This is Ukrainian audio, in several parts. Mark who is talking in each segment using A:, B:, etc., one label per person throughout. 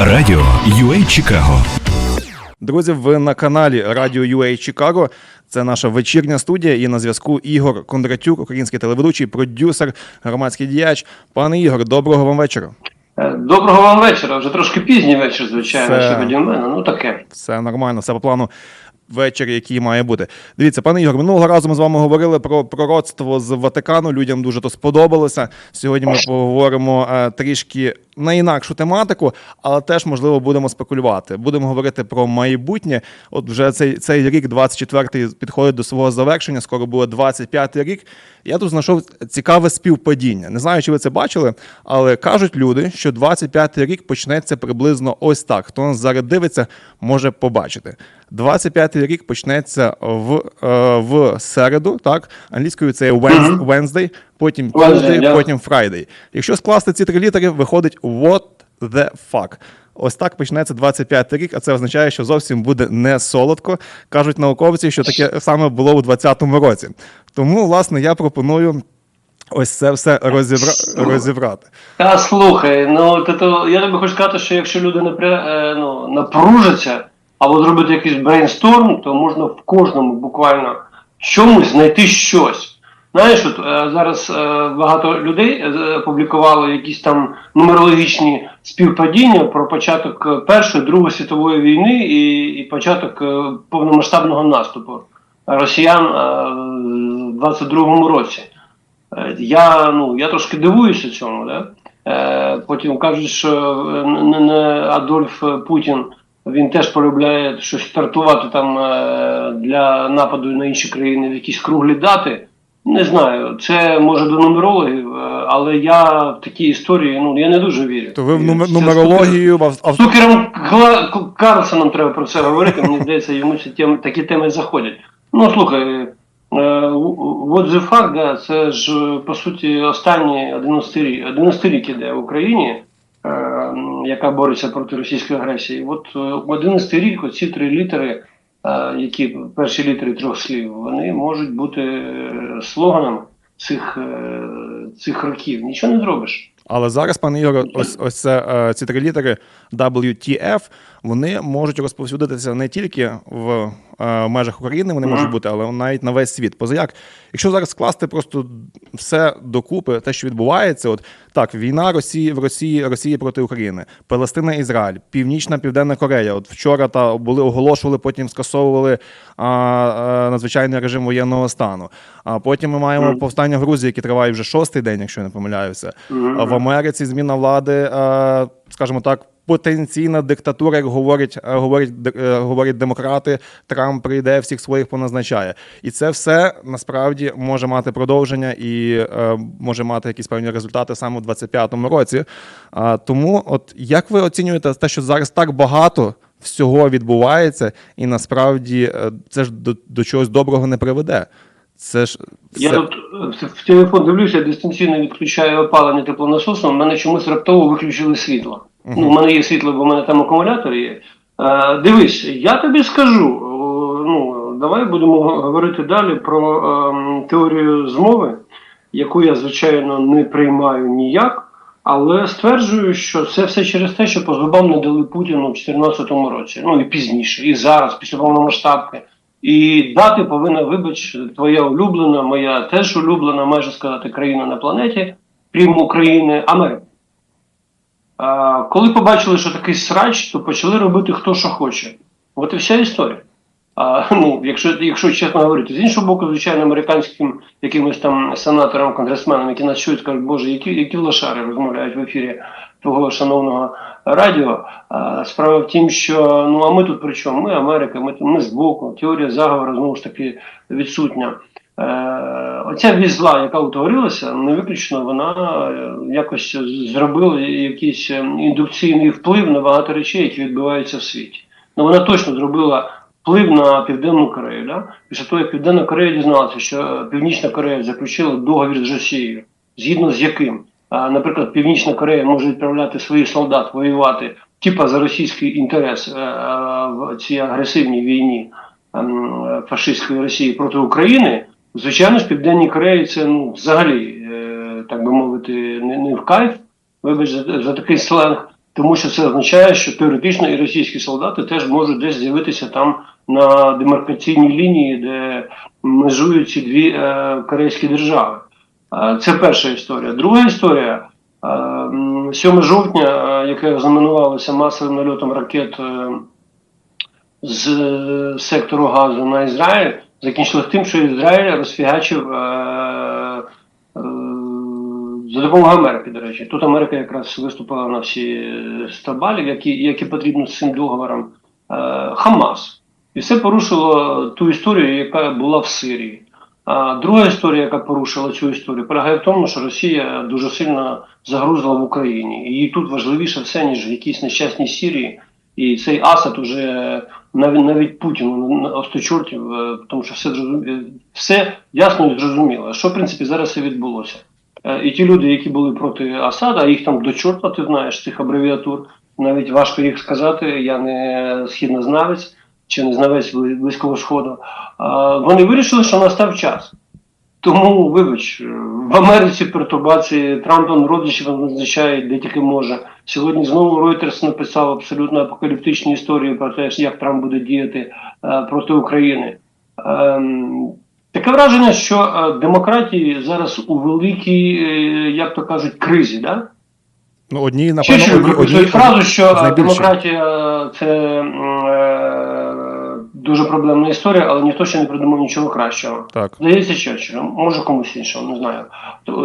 A: Радіо UA Чикаго.
B: Друзі, ви на каналі Радіо UA Чикаго. Це наша вечірня студія. І на зв'язку Ігор Кондратюк, український телеведучий, продюсер, громадський діяч. Пане Ігор, доброго вам вечора.
C: Е, Доброго вам вечора. Вже трошки пізній вечір, звичайно,
B: Все.
C: сьогодні в мене. Ну таке.
B: Все нормально, все по плану. Вечір, який має бути. Дивіться, пане Ігор, минулого разу ми з вами говорили про пророцтво з Ватикану. Людям дуже то сподобалося. Сьогодні ми поговоримо е, трішки на інакшу тематику, але теж можливо будемо спекулювати. Будемо говорити про майбутнє. От вже цей, цей рік, 24-й, підходить до свого завершення. Скоро буде 25-й рік. Я тут знайшов цікаве співпадіння. Не знаю, чи ви це бачили, але кажуть люди, що 25-й рік почнеться приблизно ось так. Хто нас зараз дивиться, може побачити. 25-й рік почнеться в, е, в середу, так? Англійською це Wednes- Wednesday, потім Tuesday, потім Friday. Якщо скласти ці три літери, виходить what the fuck. Ось так почнеться 25-й рік, а це означає, що зовсім буде не солодко. Кажуть науковці, що таке саме було у 20-му році. Тому, власне, я пропоную ось це все розібра... розібрати.
C: Та слухай, ну то, то, я тобі хочу сказати, що якщо люди напря... е, ну, напружаться або зробити якийсь брейнсторм, то можна в кожному буквально чомусь знайти щось. Знаєш, от е, зараз е, багато людей е, опублікували якісь там нумерологічні співпадіння про початок е, Першої, Другої світової війни і, і початок е, повномасштабного наступу росіян е, в 22-му році. Е, Я, ну, я трошки дивуюся цьому. Да? Е, потім кажуть, що не, не Адольф Путін він теж полюбляє щось стартувати там е, для нападу на інші країни в якісь круглі дати. Не знаю, це може до нумерологів, е, але я в такі історії ну, я не дуже вірю.
B: То ви в.
C: Це
B: нумерологію.
C: з Цукером Гла- Карлсоном треба про це говорити. Мені здається, йому ці теми, такі теми заходять. Ну слухай, е, what the fuck, да, це ж е, по суті останній 11 рік, 11 рік іде в Україні, е, яка бореться проти російської агресії. От е, 11 рік, оці три літери, е, які перші літери трьох слів, вони можуть бути е, слоганом цих, е, цих років. Нічого не зробиш.
B: Але зараз, пане Ігоре, ось ось це е, ці три літери WTF, вони можуть розповсюдитися не тільки в е, межах України, вони можуть бути, але навіть на весь світ. Позаяк, якщо зараз скласти просто все докупи, те, що відбувається, от так, війна Росії в Росії, Росії проти України, Палестина, Ізраїль, Північна Південна Корея. От вчора та були оголошували, потім скасовували а, а, надзвичайний режим воєнного стану. А потім ми маємо повстання в Грузії, які триває вже шостий день, якщо я не помиляюся. А в Америці зміна влади, а, скажімо так. Потенційна диктатура, як говорять, е, говорять, е, говорять демократи, Трамп прийде, всіх своїх поназначає. І це все насправді може мати продовження і е, може мати якісь певні результати саме у 25-му році. А, тому, от як ви оцінюєте те, що зараз так багато всього відбувається, і насправді е, це ж до, до чогось доброго не приведе. Це ж
C: Я тут е, в- телефон дивлюся, дистанційно відключаю опалення теплонасосом, в мене чомусь раптово виключили світло. Ну, у мене є світло, бо в мене там акумулятор є. Е, дивись, я тобі скажу. о, Ну, давай будемо говорити далі про ем, теорію змови, яку я, звичайно, не приймаю ніяк, але стверджую, що це все через те, що по зубам не дали Путіну в 2014 році, ну і пізніше, і зараз, після повномасштабки. І дати повинна, вибач, твоя улюблена, моя теж улюблена, майже сказати, країна на планеті, крім України, Америка. А, коли побачили, що такий срач, то почали робити хто що хоче. От і вся історія. А, ну, якщо, якщо чесно говорити, з іншого боку, звичайно, американським якимось там сенаторам, конгресменам, які нас чують, кажуть, боже, які, які лошари розмовляють в ефірі твого шановного радіо. Справа в тім, що ну а ми тут при чому? Ми Америка, ми, ми збоку, теорія заговору знову ж таки відсутня. Е, оця візла, яка утворилася, не виключно вона е, якось зробила якийсь е, індукційний вплив на багато речей, які відбуваються в світі. Ну вона точно зробила вплив на Південну Корею. Да? Після того, як Південна Корея дізналася, що Північна Корея заключила договір з Росією, згідно з яким, наприклад, Північна Корея може відправляти своїх солдат воювати типа за російський інтерес е, в цій агресивній війні ем, фашистської Росії проти України. Звичайно ж, Південній Кореї це ну, взагалі, е, так би мовити, не, не в кайф, вибач за, за такий сленг. Тому що це означає, що теоретично і російські солдати теж можуть десь з'явитися там на демаркаційній лінії, де межують ці дві е, корейські держави. Е, Це перша історія. Друга історія. е, 7 жовтня, е, яке знаменувалося масовим нальотом ракет е, з е, сектору газу на Ізраїль, закінчилось тим, що Ізраїль розфігачив е, е, за допомогою Америки, до речі. Тут Америка якраз виступила на всі 100 балів, які, які потрібно з цим договором. Е, Хамас. І це порушило ту історію, яка була в Сирії. Друга історія, яка порушила цю історію, полягає в тому, що Росія дуже сильно загрузла в Україні. І тут важливіше все, ніж в якійсь нещасній Сирії. І цей Асад уже навіть навіть Путіну осточортів, е, тому що все зрозуміло, все ясно і зрозуміло. Що в принципі зараз і відбулося. Е, І ті люди, які були проти Асада, їх там до чорта, ти знаєш цих абревіатур, навіть важко їх сказати. Я не східнознавець чи не знавець Бли- близького сходу. Вони вирішили, що настав час. Тому, вибач, е, в Америці пертурбації Трампом родичів назначає де тільки може. Сьогодні знову Reuters написав абсолютно апокаліптичні історії про те, як Трамп буде діяти е, проти України. Ем, Таке враження, що е, демократії зараз у великій, як то кажуть, кризі. Да?
B: Ну, одні, напевно,
C: що
B: одні, одні,
C: фразу, що демократія це дуже проблемна історія, але ніхто ще не придумав нічого кращого.
B: Так.
C: Здається, Черчиллю, може комусь іншому, не знаю.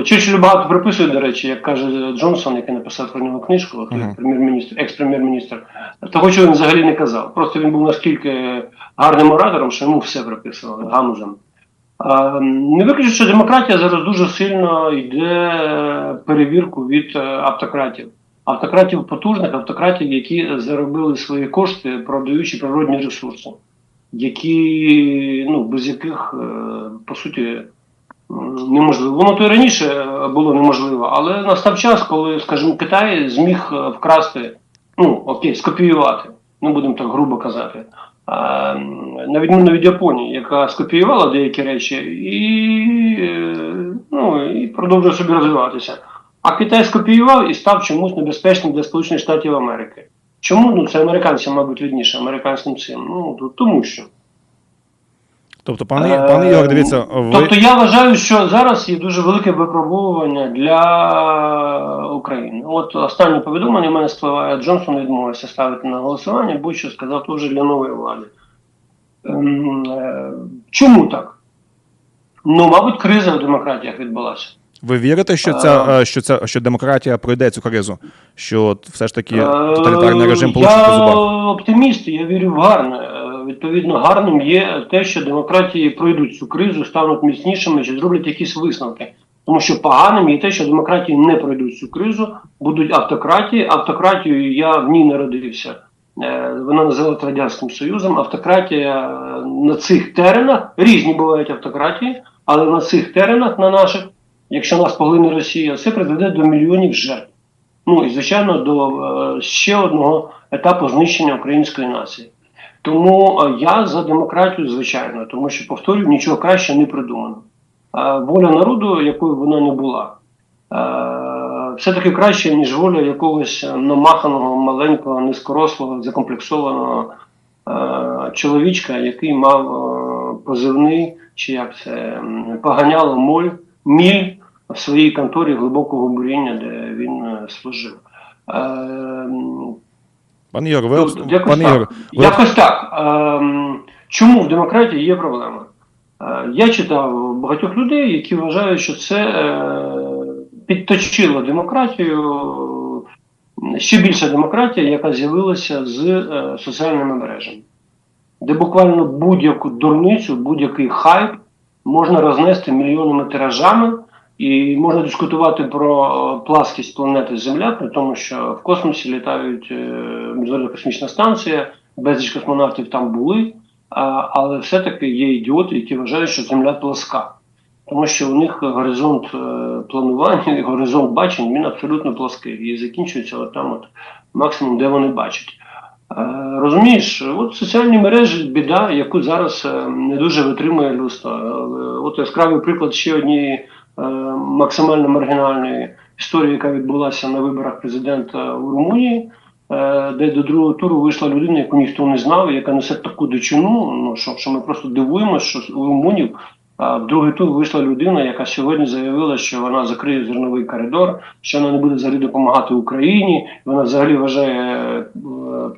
C: Черчиллю багато приписує, до речі, як каже Джонсон, який написав про нього книжку,
B: Мгм.
C: прем'єр-міністр, екс-прем'єр-міністр. Того, що він взагалі не казав. Просто він був наскільки гарним оратором, що йому все приписували гамузом. Не виключно, що демократія зараз дуже сильно йде перевірку від е, автократів. Автократів потужних, автократів, які заробили свої кошти, продаючи природні ресурси, які, ну, без яких, е, по суті, неможливо. Воно то і раніше е, було неможливо, але настав час, коли, скажімо, Китай зміг е, вкрасти, ну окей, скопіювати, ну будемо так грубо казати. На відміну від Японії, яка скопіювала деякі речі і, е, ну, і продовжує собі розвиватися. А Китай скопіював і став чомусь небезпечним для Сполучених Штатів Америки. Чому? Ну це американцям, мабуть, видніше, американським цим. Ну тому що.
B: Тобто, пане, пане Ігор, дивіться, ви...
C: Тобто я вважаю, що зараз є дуже велике випробовування для України. От останнє повідомлення в мене спливає, Джонсон відмовився ставити на голосування, будь-що сказав теж для нової влади. Ем, е, Чому так? Ну, мабуть, криза в демократіях відбулася.
B: Ви вірите, що ця, е, що ця що демократія пройде цю кризу? Що все ж таки тоталітарний режим
C: Е,
B: получить по
C: Я оптиміст, я вірю в гарне. Е, Відповідно, гарним є те, що демократії пройдуть цю кризу, стануть міцнішими чи зроблять якісь висновки. Тому що поганим є те, що демократії не пройдуть цю кризу, будуть автократії. Автократією я в ній народився. Е, Вона називається Радянським Союзом. Автократія е, на цих теренах різні бувають автократії, але на цих теренах, на наших, якщо нас поглине Росія, це призведе до мільйонів жертв. Ну і звичайно до е, ще одного етапу знищення української нації. Тому е, я за демократію, звичайно, тому що повторюю, нічого краще не придумано. Е, воля народу, якою вона не була, все-таки краще, ніж воля якогось намаханого, маленького, низькорослого, закомплексованого чоловічка, який мав позивний, чи як це поганяло моль, міль в своїй конторі глибокого буріння, де він е, служив. Е, м,
B: Пане Ігор, ви,
C: Тобто, якось
B: пане
C: так.
B: Ігор, ви
C: Якось так. Ем, чому в демократії є проблема? Е, я читав багатьох людей, які вважають, що це е, підточило демократію, ще більша демократія, яка з'явилася з соціальними мережами, де буквально будь-яку дурницю, будь-який хайп можна рознести мільйонними тиражами. І можна дискутувати про е, пласкість планети Земля, при тому, що в космосі літають е, міжнародна космічна станція, безліч космонавтів там були, але все-таки є ідіоти, які вважають, що Земля пласка. Тому що у них горизонт е, планування, горизонт бачень він абсолютно плаский. І закінчується от там от максимум, де вони бачать. Розумієш, от соціальні мережі біда, яку зараз не дуже витримує людство. От яскравий приклад ще однієї максимально маргінальної історії, яка відбулася на виборах президента у Румунії. е, де до другого туру вийшла людина, яку ніхто не знав, яка несе таку дичину, ну що, що ми просто дивуємося, що у румунів в другий тур вийшла людина, яка сьогодні заявила, що вона закриє зерновий коридор, що вона не буде взагалі допомагати Україні. Вона взагалі вважає е,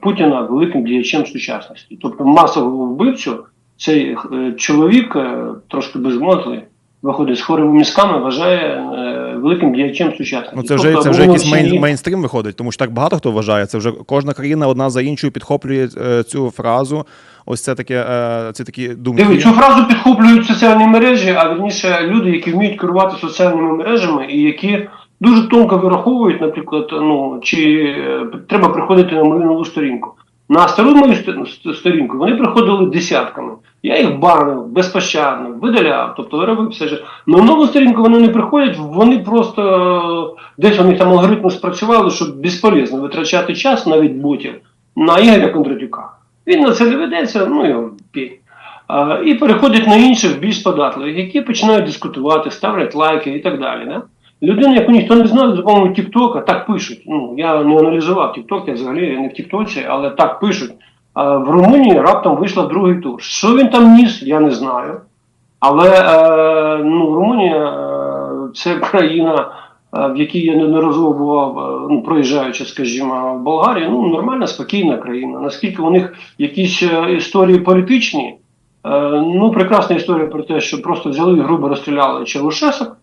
C: Путіна великим діячем сучасності. Тобто масового вбивцю цей е, чоловік е, трошки безмозглий, виходить з хворими мізками, вважає е, великим діячем сучасності.
B: Ну це вже
C: Тобто
B: це вже якийсь мейн, мейнстрім виходить, тому що так багато хто вважає. Це вже кожна країна одна за іншою підхоплює е, цю фразу. Ось це таке, е, це такі думки.
C: Диви, цю фразу підхоплюють соціальні мережі, а вірніше люди, які вміють керувати соціальними мережами і які дуже тонко вираховують, наприклад, ну чи е, треба приходити на мою нову сторінку. На стару мою ст- ст- сторінку вони приходили десятками. Я їх банив безпощадно, видаляв, тобто робив все ж. На нову сторінку вони не приходять, вони просто е, десь вони там алгоритми спрацювали, щоб безполезно витрачати час навіть ботів на Ігоря Кондратюка. Він на це не ведеться, ну його пій. І переходять на інших більш податливих, які починають дискутувати, ставлять лайки і так далі. Да? Людина, яку ніхто не знає, за допомогою Тіктока, так пишуть. Ну, я не аналізував Тікток, я взагалі не в Тіктоці, але так пишуть. А в Румунії раптом вийшла другий тур. Що він там ніс, я не знаю. Але е, ну, Румунія е, це країна, е, в якій я неодноразово бував, е, ну, проїжджаючи, скажімо, в Болгарії, ну, нормальна, спокійна країна. Наскільки у них якісь е, історії політичні, е, ну, прекрасна історія про те, що просто взяли і грубо розстріляли Чаушесок,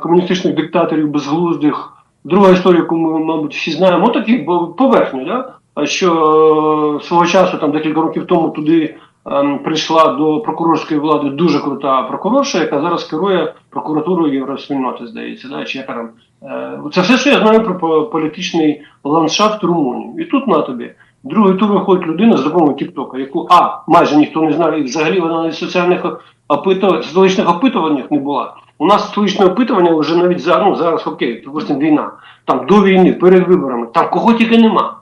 C: комуністичних диктаторів безглуздих. Друга історія, яку ми, мабуть, всі знаємо, такі поверхню, да? Що е, свого часу, там декілька років тому, туди ем, прийшла до прокурорської влади дуже крута прокурорша, яка зараз керує прокуратурою Євроспільноти, здається, да? чи яка там. Е, це все, що я знаю про політичний ландшафт Румунії. І тут на тобі. Другий тур виходить людина з допомогою Тіктока, яку А, майже ніхто не знає, і взагалі вона на соціальних опитувань, столичних опитуваннях не була. У нас столичне опитування вже навіть за, ну, зараз окей, припустимо, війна. Там до війни, перед виборами, там кого тільки нема.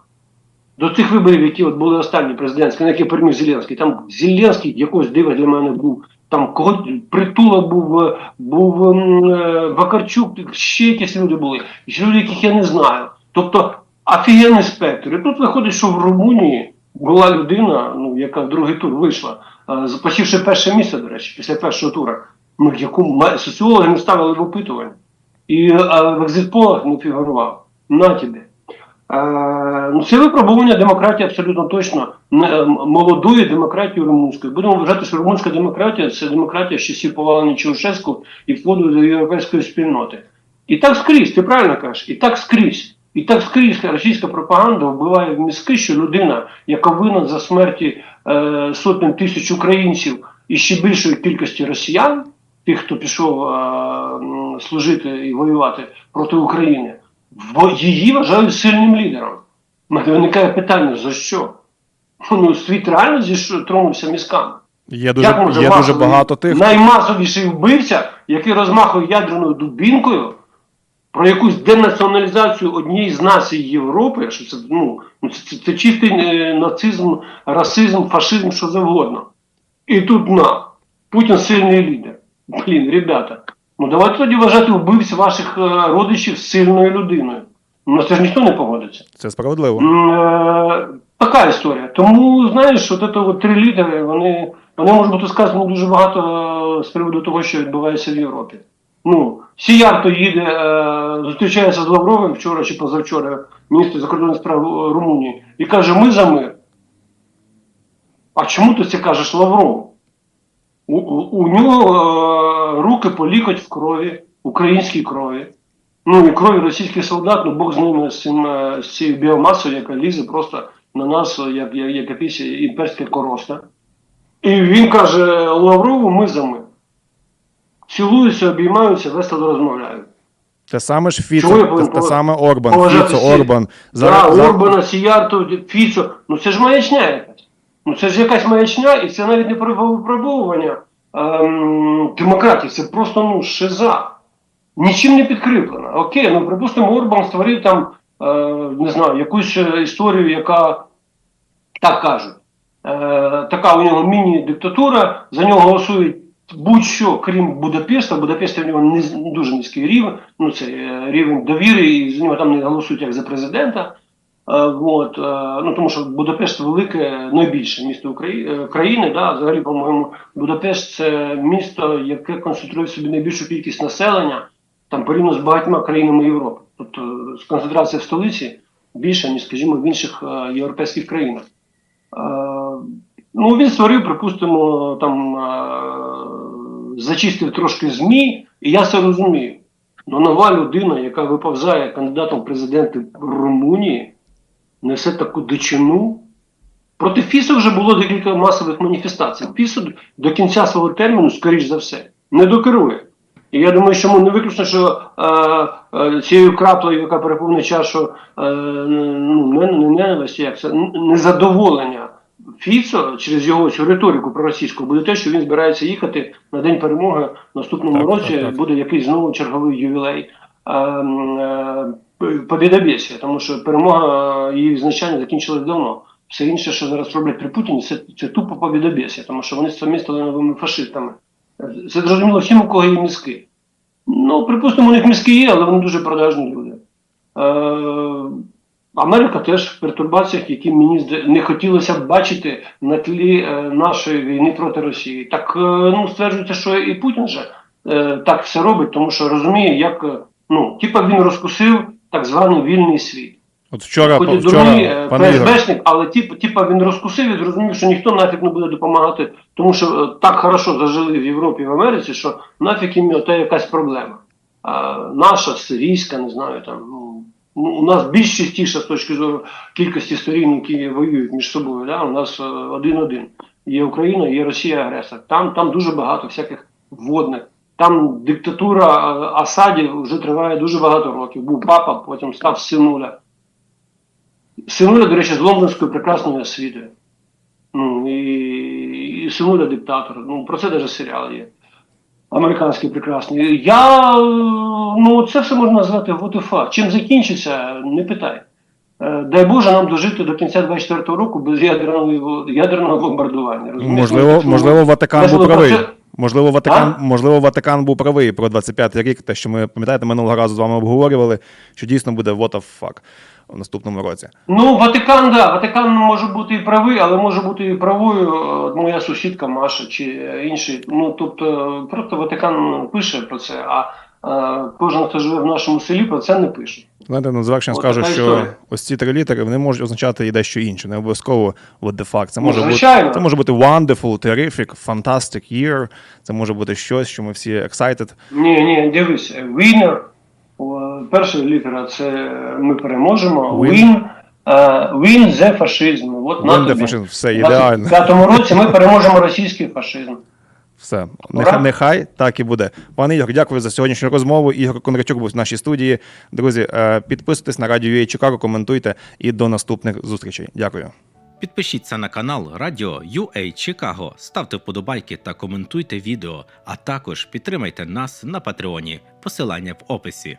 C: До цих виборів, які от були останні президентські, на які переміг Зеленський, там Зеленський якось дива для мене був. Там кого притула був, е, був ем, е, Вакарчук, ще якісь люди були, люди, яких я не знаю. Тобто офігенний спектр. І тут виходить, що в Румунії була людина, ну яка в другий тур вийшла, е, з- посівши перше місце, до речі, після першого тура, яку соціологи не ставили в опитування. І е, в екзитполах не фігурував. На тобі. Е, ну, це випробування демократії абсолютно точно м- молодої демократії румунської. Будемо вважати, що румунська демократія це демократія з часів повалення Чаушеску і входу до європейської спільноти. І так скрізь, ти правильно кажеш, і так скрізь. І так скрізь російська пропаганда вбиває в мізки, що людина, яка винна за смерті е, сотень тисяч українців і ще більшої кількості росіян, тих, хто пішов е, служити і воювати проти України, її вважають сильним лідером. Мене виникає питання: за що? Ну, світ реально тронувся мізками.
B: Є дуже,
C: Як може
B: є дуже багато тих.
C: Наймасовіший вбивця, який розмахує ядерною дубінкою про якусь денаціоналізацію однієї з націй Європи, що це, ну, ну, це, це, це чистий е, нацизм, расизм, фашизм, що завгодно. І тут на Путін сильний лідер. Блін, ребята, ну давайте тоді вважати вбивць ваших е, родичів сильною людиною. Ну, це ж ніхто не погодиться.
B: Це справедливо.
C: Е, Така історія. Тому, знаєш, от це от три лідери, вони, вони можуть бути сказані дуже багато е, з приводу того, що відбувається в Європі. Ну, Сіярто їде, е, зустрічається з Лавровим вчора чи позавчора, міністр закордонних справ Румунії, і каже, ми за мир. А чому ти це кажеш Лаврову? У, у, у нього е, руки по лікоть в крові, українській крові. Ну і крові російських солдат, ну Бог з ними з, цим, е, з цією біомасою, яка лізе просто на нас, як, як, як якась імперська короста. І він каже Лаврову, ми за мир. Цілуються, обіймаються, весело розмовляють.
B: Те саме ж
C: Чого
B: Фіцо, те, те саме Орбан, Фіцо? Орбан.
C: Так,
B: за-
C: Орбана, Сіярто, Фіцо. Ну це ж маячня. Ну це ж якась маячня, і це навіть не про випробовування ем, демократії, це просто ну, шиза. Нічим не підкріплена. Окей, ну припустимо, Орбан створив там, е, не знаю, якусь історію, яка так кажуть. Е, така у нього міні-диктатура, за нього голосують будь-що, крім Будапешта. Будапешта в нього не дуже низький рівень, ну це е, рівень довіри, і за нього там не голосують як за президента. От, е, ну, тому що Будапешт велике, найбільше місто Украї- е, країни. Да, взагалі, по-моєму, Будапешт це місто, яке концентрує в собі найбільшу кількість населення там порівняно з багатьма країнами Європи. Тобто е, концентрація в столиці більша, ніж, скажімо, в інших е, європейських країнах. Е, ну, він створив, припустимо, там е, зачистив трошки ЗМІ, і я це розумію. Ну, нова людина, яка виповзає кандидатом в президенти Румунії, несе таку дичину. Проти Фісу вже було декілька масових маніфестацій. Фісу до кінця свого терміну, скоріш за все, не докерує. І я думаю, що не виключно, що е, е, цією краплею, яка переповнює чашу е, ну, не, не як це незадоволення Фіцо через його цю риторику проросійську буде те, що він збирається їхати на день перемоги в наступному
B: Так,
C: році.
B: так, так.
C: Буде якийсь знову черговий ювілей е, е, побєдобєсія, тому що перемога е, її значення закінчилась давно. Все інше, що зараз роблять при Путіні, це, це тупо побєдобєсія, тому що вони самі стали новими фашистами. Це зрозуміло всім, у кого є мізки. Ну, припустимо, у них мізки є, але вони дуже продажні люди. Е, Америка теж в пертурбаціях, які мені не хотілося б бачити на тлі е, нашої війни проти Росії. Так е, ну, стверджується, що і Путін же так все робить, тому що розуміє, як ну, типа він розкусив так званий вільний світ.
B: От вчора,
C: Хоч
B: вчора
C: дурний е, але типа, типа він розкусив і зрозумів, що ніхто нафіг не буде допомагати, тому що е, так хорошо зажили в Європі в Америці, що нафіг їм ота якась проблема. А, наша, сирійська, не знаю, там. Ну, ну, у нас більш чистіша з точки зору кількості сторін, які воюють між собою. Да? У нас е, один-один. Є Україна, є Росія агресор. Там, там дуже багато всяких вводних. Там диктатура е, Асадів вже триває дуже багато років. Був папа, потім став синуля. Синуля, до речі, з лондонською прекрасною освітою. Ну, і, і синуля диктатор. Ну, про це навіть серіал є. Американський прекрасний. Я ну це все можна назвати fuck. Чим закінчиться, не питай. Е, Дай Боже нам дожити до кінця 24-го року без ядерного, ядерного бомбардування. розумієш?
B: можливо, можливо, Ватикан був правий. Можливо, Ватикан,
C: А?
B: можливо, Ватикан був правий про 25-й рік, те, що ми пам'ятаєте, минулого разу з вами обговорювали, що дійсно буде what the fuck в наступному році.
C: Ну, Ватикан, да, Ватикан може бути і правий, але може бути і правою е, моя сусідка Маша чи інший. інші. Ну, тобто, просто Ватикан пише про це, а кожен, хто живе в нашому селі, про це не пише.
B: Знаєте, на завершення скажу, що
C: історія.
B: ось ці три літери вони можуть означати і дещо інше. Не обов'язково what the fuck. Це може, бути,
C: звичайно.
B: це може бути wonderful, terrific, fantastic year. Це може бути щось, що ми всі excited.
C: Ні, ні, дивись, winner, перша літера це ми переможемо.
B: Win.
C: Win, е, win the fascism. От на
B: Win the fascism. Все, ідеально.
C: 25-му році ми переможемо російський фашизм.
B: Все, нехай, нехай так і буде. Пане Ігор, дякую за сьогоднішню розмову. Ігор Кондрачук був в нашій студії. Друзі, е, підписуйтесь на радіо UA Чикаго, коментуйте і до наступних зустрічей. Дякую.
D: Підпишіться на канал Радіо UA Чикаго, ставте вподобайки та коментуйте відео, а також підтримайте нас на Патреоні. Посилання в описі.